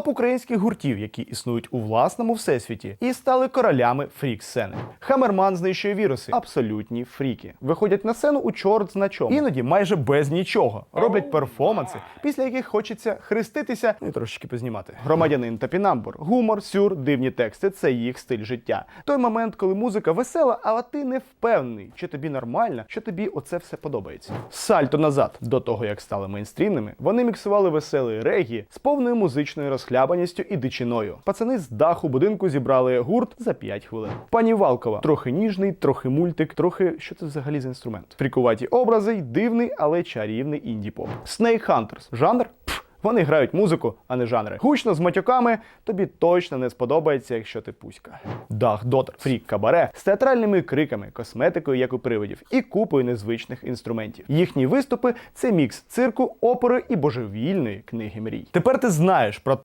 топ українських гуртів, які існують у власному всесвіті, і стали королями фрік-сцени. Хамерман знищує віруси, абсолютні фріки. Виходять на сцену у чорт зна чому. іноді майже без нічого. Роблять перформанси, після яких хочеться хреститися ну і трошечки познімати. Громадянин та пінамбур, гумор, сюр, дивні тексти це їх стиль життя. Той момент, коли музика весела, але ти не впевнений, чи тобі нормально, що тобі оце все подобається. Сальто назад до того, як стали мейнстрімними, вони міксували веселий регі з повною музичною розхлябаністю і дичиною. Пацани з даху будинку зібрали гурт за 5 хвилин. Пані Валкова трохи ніжний, трохи мультик, трохи що це взагалі за інструмент. Фрікуваті образи й дивний, але чарівний інді-поп. Snake Hunters. жанр. Вони грають музику, а не жанри. Гучно з матюками тобі точно не сподобається, якщо ти пуська. Дах Дотер, фрік кабаре з театральними криками, косметикою, як у привидів, і купою незвичних інструментів. Їхні виступи це мікс цирку, опери і божевільної книги мрій. Тепер ти знаєш про